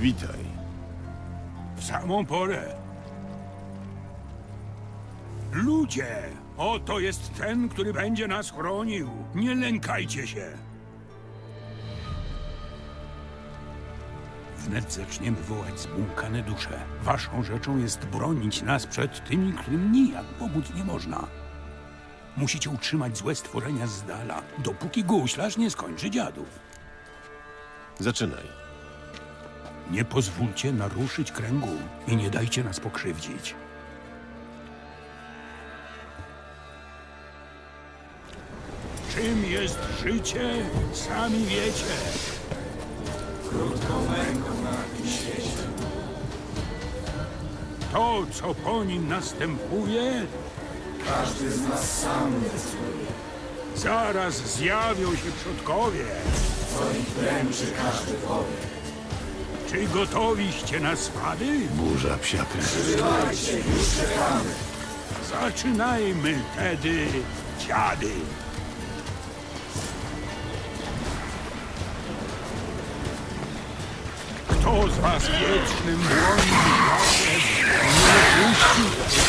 Witaj. W samą porę. Ludzie, oto jest ten, który będzie nas chronił. Nie lękajcie się. Wnet zaczniemy wołać zbłąkane dusze. Waszą rzeczą jest bronić nas przed tymi, którym nijak pomóc nie można. Musicie utrzymać złe stworzenia z dala, dopóki guślarz nie skończy dziadów. Zaczynaj. Nie pozwólcie naruszyć kręgu i nie dajcie nas pokrzywdzić. Czym jest życie, sami wiecie. To, co po nim następuje, Każdy z nas sam decyduje. zaraz zjawią się przodkowie. Co ich dręczy, każdy powie. Czy gotowiście na swady? Burza psia krew. Zaczynajmy tedy, dziady. Kto z was wiecznym błądzi nie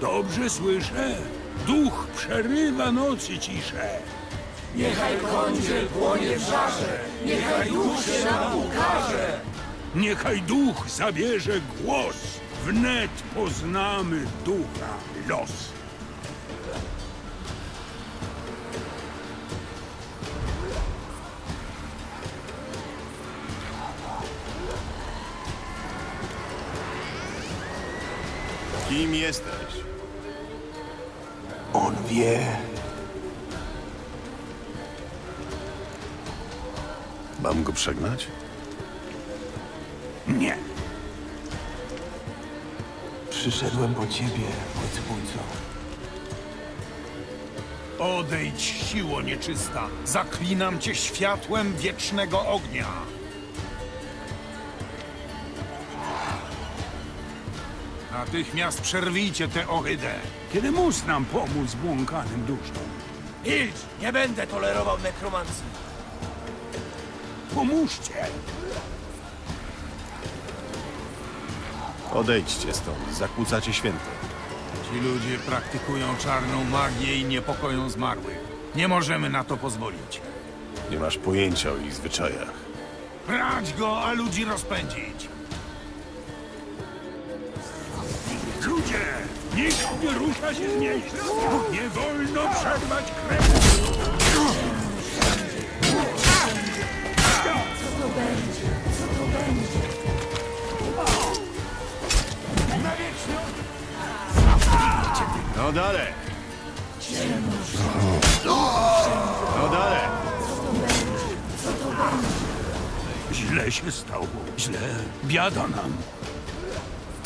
Dobrze słyszę. Duch przerywa nocy ciszę. Niechaj kądziel płonie w żarze. Niechaj duch się nam ukaże. Niechaj duch zabierze głos. Wnet poznamy ducha los. Kim jesteś? On wie. Mam go przegnać? Nie. Przyszedłem po ciebie, ojcobójco. Odejdź, siło nieczysta! Zaklinam cię światłem wiecznego ognia! Natychmiast przerwijcie tę ohydę! Kiedy mus nam pomóc błąkanym duszom? Milcz! Nie będę tolerował nekromancji. Pomóżcie. Odejdźcie stąd, zakłócacie święto. Ci ludzie praktykują czarną magię i niepokoją zmarłych. Nie możemy na to pozwolić. Nie masz pojęcia o ich zwyczajach. Brać go, a ludzi rozpędzić! Ludzie, nikt nie rusza się z miejsca. Nie wolno przerwać krew. No dalej! No dalej! Źle się stało. Źle. Biada nam.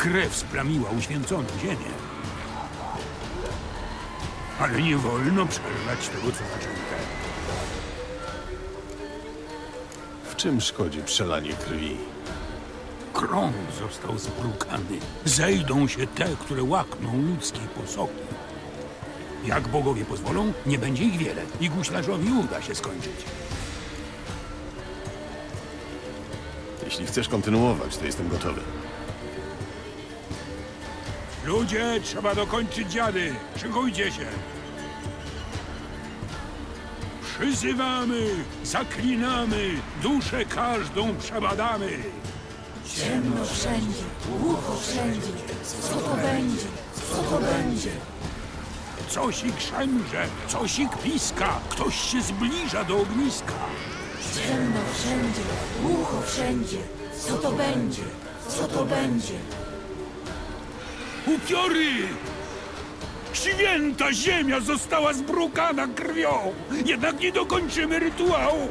Krew splamiła uświęconą ziemię. Ale nie wolno przerwać tego, co zaczęte. W czym szkodzi przelanie krwi? Krąg został zbrukany. Zejdą się te, które łakną ludzkiej posoki. Jak bogowie pozwolą, nie będzie ich wiele i guślarzowi uda się skończyć. Jeśli chcesz kontynuować, to jestem gotowy. Ludzie, trzeba dokończyć dziady. Szykujcie się. Przyzywamy, zaklinamy, duszę każdą przebadamy. Ciemno wszędzie, głucho wszędzie. Co to będzie? Co to będzie? Coś ich szemrze, coś ich piska, ktoś się zbliża do ogniska. Ciemno wszędzie, głucho wszędzie. Co to będzie? Co to będzie? Upiory! Święta ziemia została zbrukana krwią! Jednak nie dokończymy rytuału!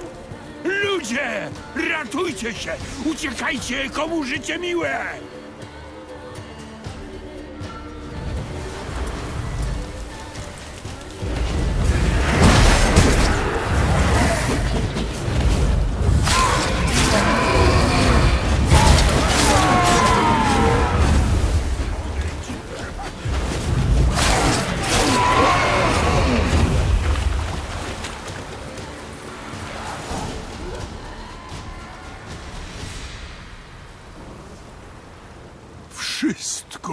Ludzie! Ratujcie się! Uciekajcie, komu życie miłe!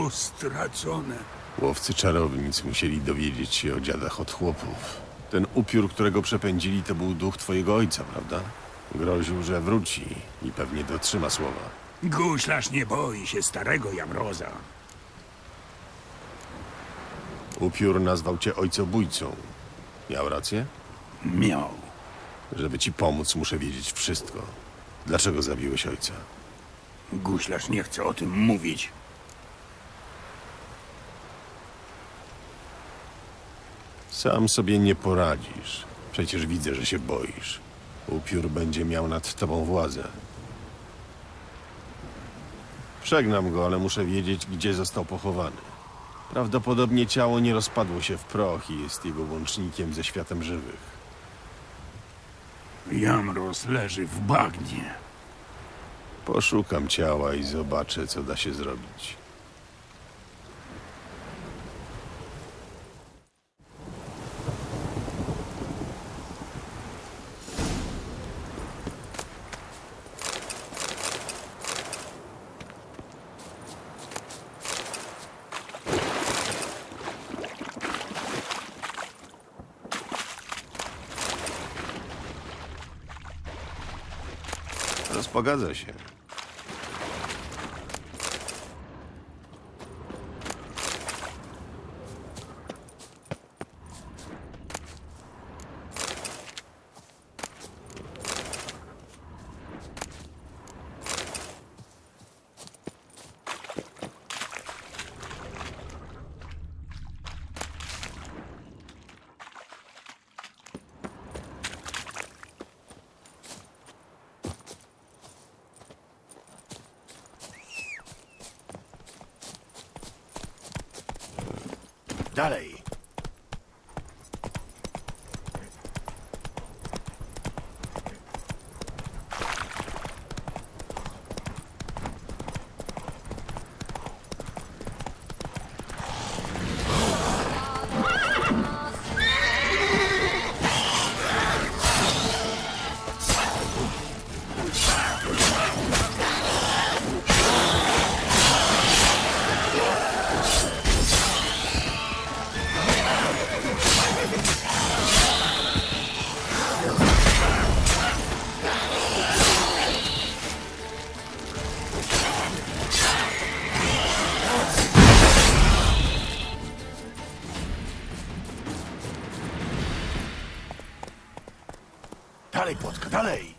Wszystko stracone. Łowcy czarownic musieli dowiedzieć się o dziadach od chłopów. Ten upiór, którego przepędzili, to był duch twojego ojca, prawda? Groził, że wróci i pewnie dotrzyma słowa. Guślarz nie boi się starego Jamroza. Upiór nazwał cię ojcobójcą. Miał rację? Miał. Żeby ci pomóc, muszę wiedzieć wszystko. Dlaczego zabiłeś ojca? Guślarz nie chce o tym mówić. Sam sobie nie poradzisz. Przecież widzę, że się boisz. Upiór będzie miał nad tobą władzę. Przegnam go, ale muszę wiedzieć, gdzie został pochowany. Prawdopodobnie ciało nie rozpadło się w proch i jest jego łącznikiem ze światem żywych. Jamroz leży w bagnie. Poszukam ciała i zobaczę, co da się zrobić. Rozpogadza się. Dalej. Dalej,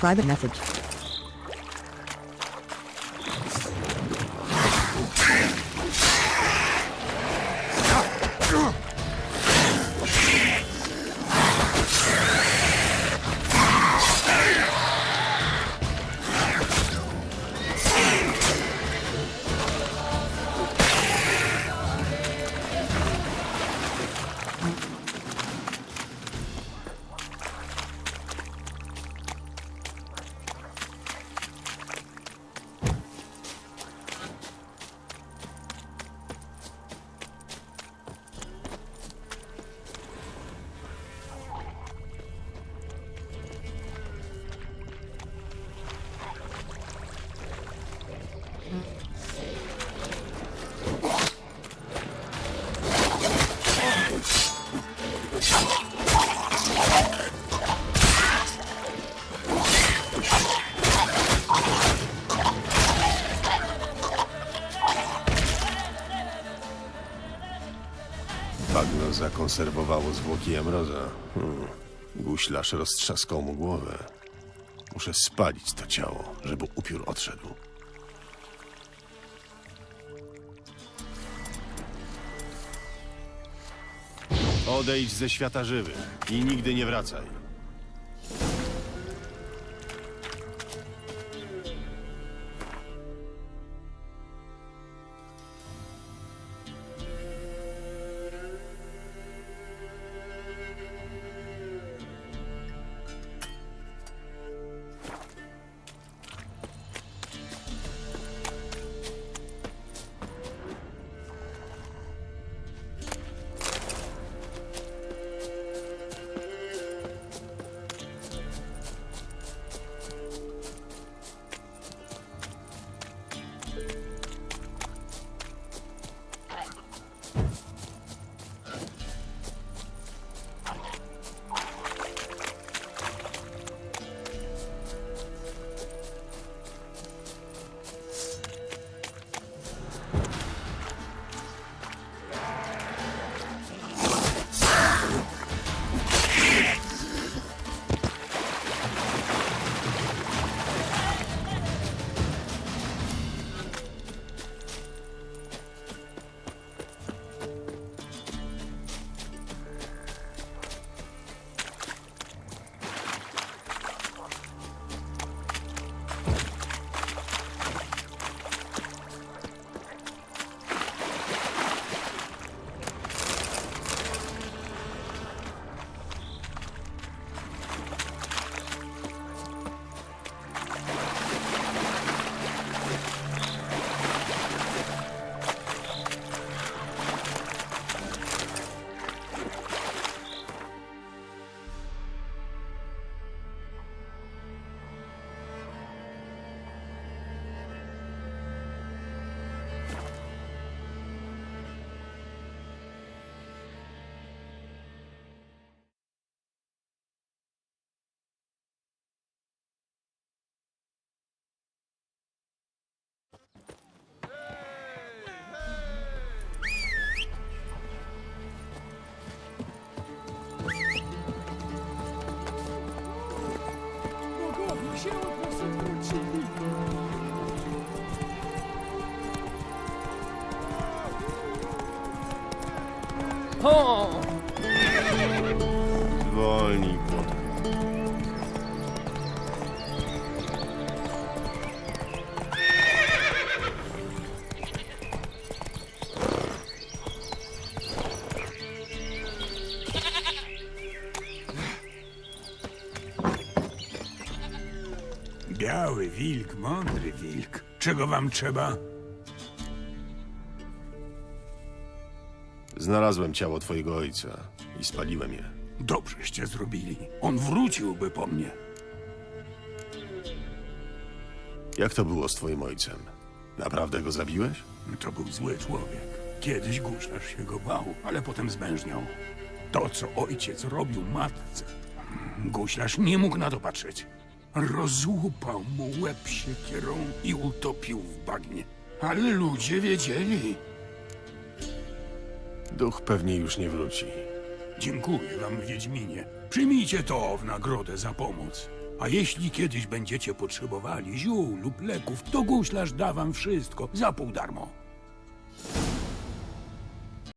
Private message. Bagno zakonserwowało zwłoki Jamroza. Hmm. Guślarz roztrzaskał mu głowę. Muszę spalić to ciało, żeby upiór odszedł. Odejdź ze świata żywych i nigdy nie wracaj. Płotka. Biały wilk, mądry wilk. Czego wam trzeba? Znalazłem ciało twojego ojca i spaliłem je. Dobrzeście zrobili. On wróciłby po mnie. Jak to było z twoim ojcem? Naprawdę go zabiłeś? To był zły człowiek. Kiedyś guślarz się go bał, ale potem zmężniał. To, co ojciec robił matce, guślarz nie mógł na to patrzeć. Rozłupał mu łeb siekierą i utopił w bagnie. Ale ludzie wiedzieli. Duch pewnie już nie wróci. Dziękuję wam, Wiedźminie. Przyjmijcie to w nagrodę za pomoc. A jeśli kiedyś będziecie potrzebowali ziół lub leków, to guślarz da wam wszystko za pół darmo.